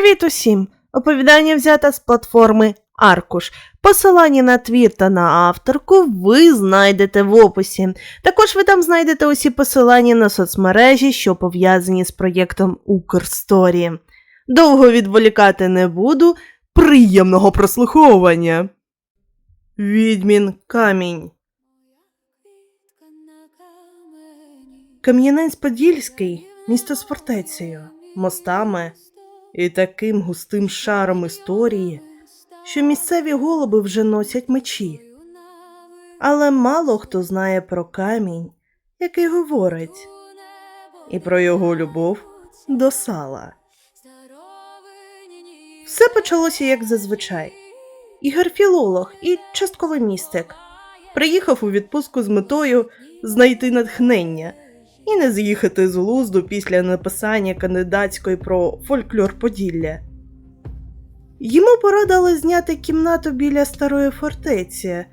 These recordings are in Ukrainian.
Привіт усім! Оповідання взято з платформи Аркуш. Посилання на твір та на авторку ви знайдете в описі. Також ви там знайдете усі посилання на соцмережі, що пов'язані з проєктом Укрсторі. Довго відволікати не буду. Приємного прослуховування. Відьмін камінь. Кам'янець-Подільський місто з фортецею, мостами і таким густим шаром історії, що місцеві голуби вже носять мечі. Але мало хто знає про камінь, який говорить, і про його любов до сала. Все почалося як зазвичай. Ігор філолог і частковий містик приїхав у відпустку з метою знайти натхнення і не з'їхати з глузду після написання кандидатської про фольклор Поділля. Йому порадили зняти кімнату біля старої фортеці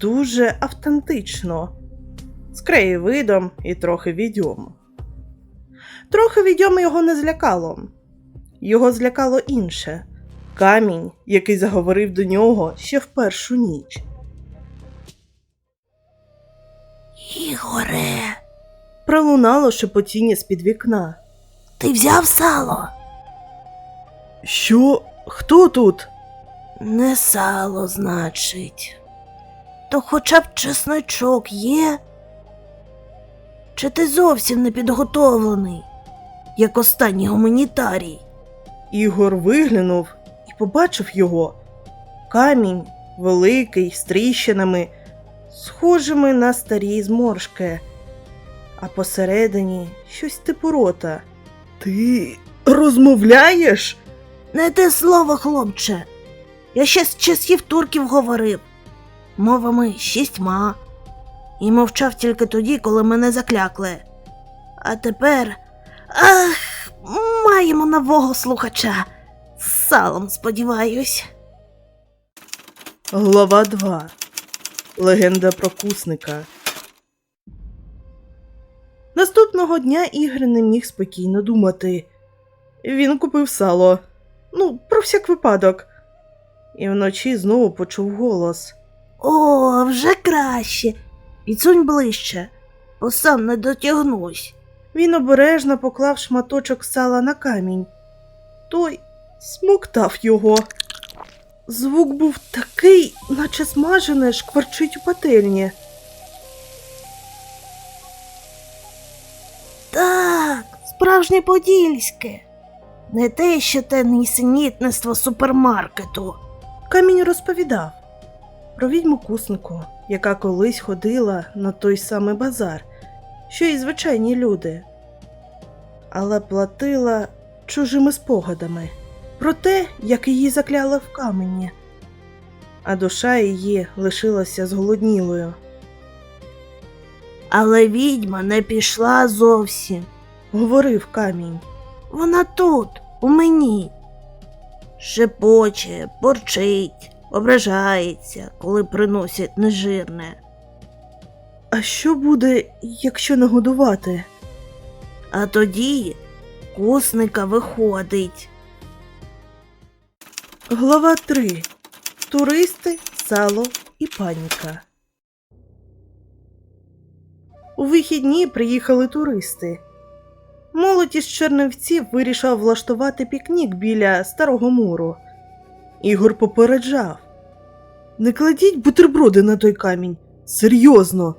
дуже автентично, з краєвидом і трохи відьом. Трохи відьом його не злякало. Його злякало інше камінь, який заговорив до нього ще в першу ніч. Ігоре, Пролунало шепотіння з-під вікна. ти взяв сало? Що? Хто тут? Не сало, значить. То хоча б чесночок є? Чи ти зовсім не підготовлений, як останній гуманітарій? Ігор виглянув і побачив його. Камінь великий, з тріщинами, схожими на старі зморшки, а посередині щось типу рота. Ти розмовляєш? Не те слово, хлопче. Я ще з часів турків говорив, мовами шістьма, і мовчав тільки тоді, коли мене заклякли. А тепер. Ах, маємо нового слухача. З салом, сподіваюсь. Глава 2. Легенда про кусника. Наступного дня Ігор не міг спокійно думати. Він купив сало. Ну, про всяк випадок. І вночі знову почув голос. О, вже краще. Підсунь ближче, бо сам не дотягнусь. Він обережно поклав шматочок сала на камінь. Той смоктав його. Звук був такий, наче смажене шкварчить у пательні. Справжнє подільське. Не те, що те нісенітництво супермаркету. Камінь розповідав про відьму куснику, яка колись ходила на той самий базар, що й звичайні люди, але платила чужими спогадами про те, як її закляли в камені, а душа її лишилася зголоднілою. Але відьма не пішла зовсім. Говорив камінь. Вона тут, у мені. Шепоче, порчить, ображається, коли приносять нежирне. А що буде, якщо нагодувати? А тоді кусника виходить. Глава 3. Туристи, сало і паніка. У вихідні приїхали туристи. Молодь із Чернівців вирішив влаштувати пікнік біля старого муру. Ігор попереджав. Не кладіть бутерброди на той камінь. Серйозно,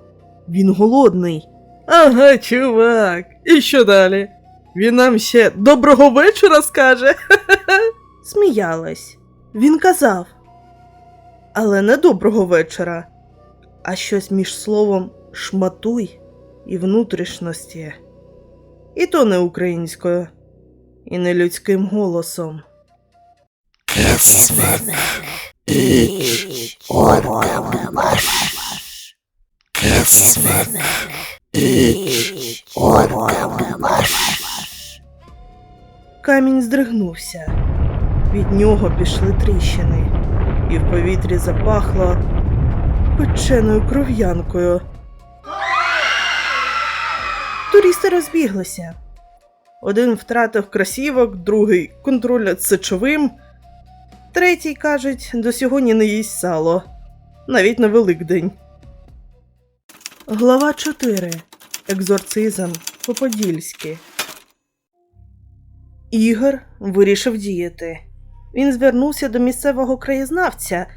він голодний. Ага, чувак. І що далі? Він нам ще доброго вечора скаже. Сміялась. Він казав. Але не доброго вечора, а щось між словом шматуй і внутрішності. І то не українською, і не людським голосом. Кисмене, іч, оркам ваш. Кисмене, іч, оркам ваш. Камінь здригнувся. Від нього пішли тріщини, і в повітрі запахло печеною кров'янкою. Туристи розбіглися. Один втратив красівок, другий контроль над сечовим, третій, кажуть, до сьогодні не їсть сало, навіть на Великдень. Глава 4. Екзорцизм по-подільськи. Ігор вирішив діяти. Він звернувся до місцевого краєзнавця,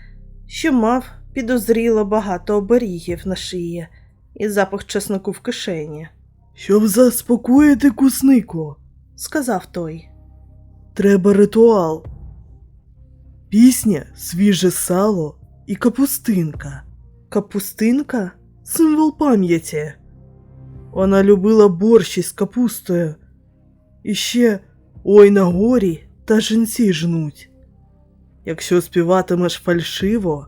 що мав підозріло багато оберігів на шиї і запах чесноку в кишені. Щоб заспокоїти куснику, сказав той. Треба ритуал. Пісня, свіже сало і капустинка. Капустинка символ пам'яті. Вона любила борщ із капустою. І ще ой на горі та жінці жнуть. Якщо співатимеш фальшиво,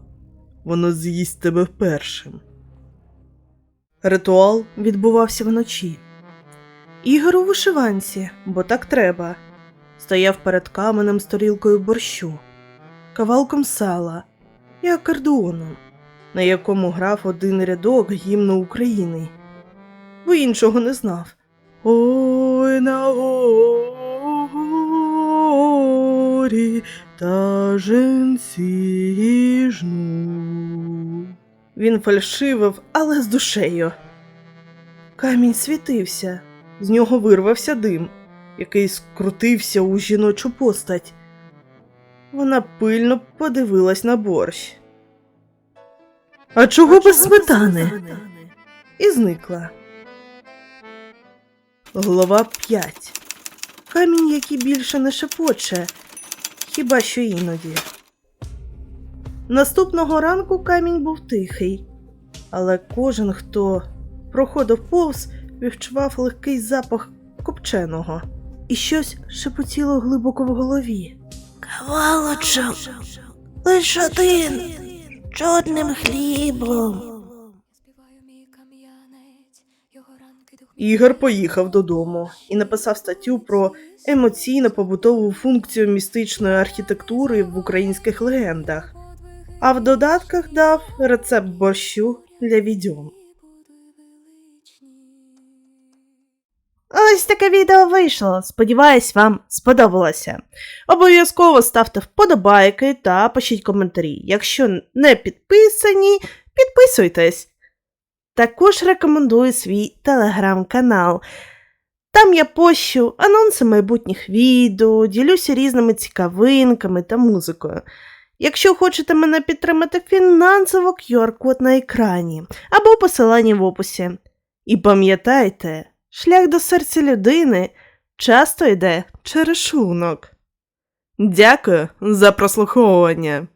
воно з'їсть тебе першим. Ритуал відбувався вночі. Ігор у вишиванці, бо так треба. Стояв перед каменем з тарілкою борщу, кавалком сала і акордеоном, на якому грав один рядок гімну України, бо іншого не знав. Ой на горі та женці жну. Він фальшивив, але з душею. Камінь світився, з нього вирвався дим, який скрутився у жіночу постать. Вона пильно подивилась на борщ. А чого без сметани? І зникла. Глава 5. Камінь, який більше не шепоче, хіба що іноді. Наступного ранку камінь був тихий, але кожен, хто проходив повз, відчував легкий запах копченого, і щось шепотіло глибоко в голові. Кавалочок, лиш один, чорним хлібом. Ігор поїхав додому і написав статтю про емоційно-побутову функцію містичної архітектури в українських легендах, а в додатках дав рецепт борщу для відьом. Ось таке відео вийшло. Сподіваюсь, вам сподобалося. Обов'язково ставте вподобайки та пишіть коментарі. Якщо не підписані, підписуйтесь. Також рекомендую свій телеграм-канал. Там я пощу анонси майбутніх відео, ділюся різними цікавинками та музикою. Якщо хочете мене підтримати фінансово, QR-код на екрані або посилання в описі. І пам'ятайте, шлях до серця людини часто йде через шунок. Дякую за прослуховування.